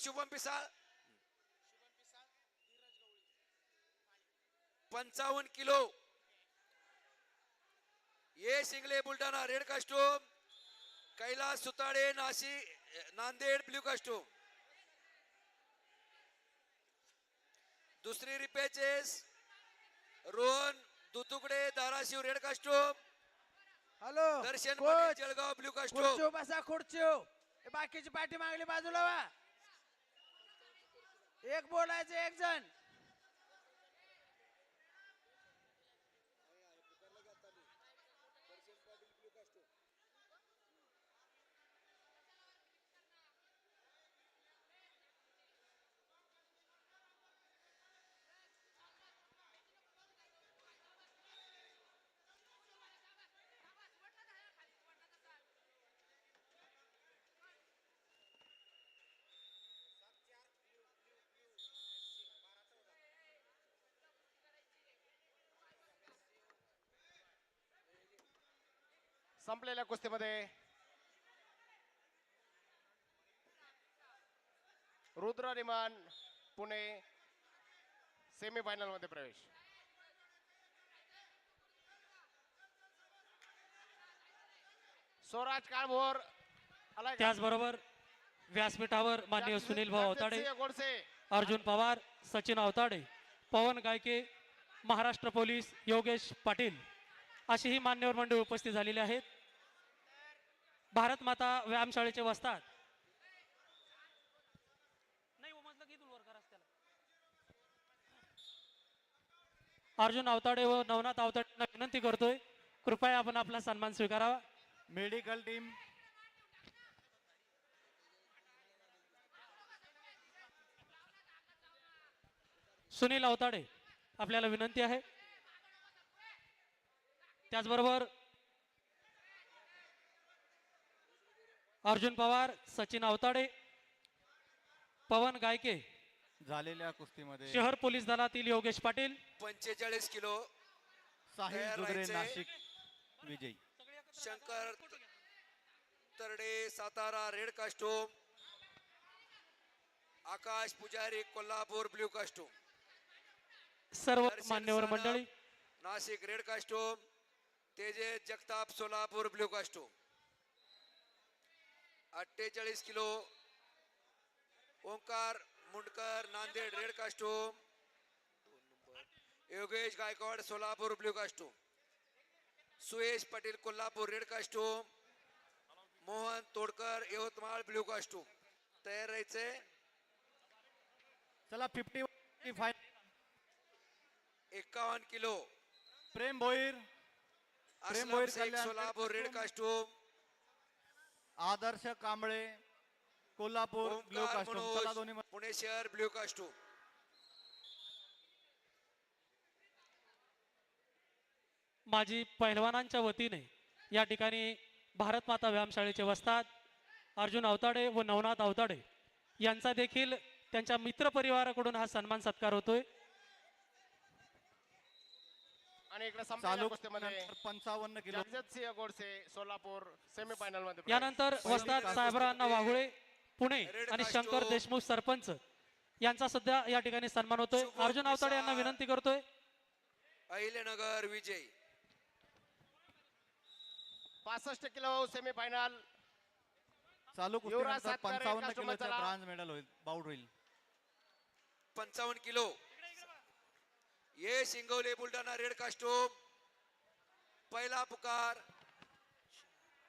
शुभम पिसाळ पंचावन्न किलो ये Shingle Buldhana red costume Kailas Sutade Nashik Nanded blue costume दुसरी repechage Rohan Dutukde Dharashiv red costume hello Darshan Jalgaon blue costume बसा हे. बाकीची पाठी मागली बाजूला वा एक बोलायचं एक जण. संपलेल्या कुस्तीमध्ये. रुद्र रिमान पुणे सेमीफायनलमध्ये प्रवेश. स्वराज काळभोर? त्याचबरोबर व्यासपीठावर जगजित- सुनील भाऊ अवताडे अर्जुन पवार सचिन अवताडे पवन गायके महाराष्ट्र पोलीस योगेश पाटील अशी ही मान्यवर मंडळी उपस्थित झालेली आहेत. भारत माता व्यायामशाळेचे वस्तात नाही उमजलं की इथून वर करा त्याला. अर्जुन अवताडे व नवनाथ अवताडेंना विनंती करतोय कृपया आपण आपला सन्मान स्वीकारावा. Medical team. सुनील अवताडे आपल्याला विनंती आहे. त्याचबरोबर अर्जुन पवार सचिन अवताडे पवन गायके. झालेल्या कुस्तीमध्ये शहर पोलीस दलातील योगेश पाटील. पंचेचाळीस किलो साहिल तयार जुगरे राहायचंय. नाशिक विजयी. Shankar Tarde Satara red costume Akash Pujari Kolhapur blue costume. सर्व मान्यवर सानप, मंडळी. Nashik red costume Tejesh Jagtap Solapur blue costume. अठ्ठेचाळीस kilo Omkar Mundkar Nanded red costume Yogesh Gaikwad Solapur blue costume Suyash Patil Kolhapur red costume Mohan Todkar Yavatmal blue costume तयार राहायचंय चला fifty five एकावन्न kilo. Prem Bhoir. Aslam Bhoir Solapur red costume. Adarsh Kamble Kolhapur blue Omkar costume. चला मनोज दोन्ही पुणे शहर blue costume. माजी पहिलवानांच्या वतीने या ठिकाणी भारत माता व्यायामशाळेचे वस्तात अर्जुन अवताडे व नवनाथ अवताडे यांचा देखील त्यांच्या मित्रपरिवाराकडून हा सन्मान सत्कार होतोय. आणि इकडे संपलेल्या चालू कुस्तीमध्ये पंचावन्न किलो. जगजितसिंह गोडसे सोलापूर सेमीफायनलमध्ये. यानंतर वस्ताद साहेबरावांना वाघुळे पुणे आणि. शंकर देशमुख सरपंच यांचा सध्या या ठिकाणी सन्मान होतोय. अर्जुन अवताडे यांना. विनंती करतोय. अहिल्यानगर विजय. पासष्ट किलो सेमीफायनल चालू युवराज कुस्तीनंतर सातकर, पंचावन्न किलोचा. ब्रांज मेडल होईल. बाउट होईल. पंचावन्न किलो. ये शिंगवले बुलढाणा रेड कास्टूम पहिला पुकार.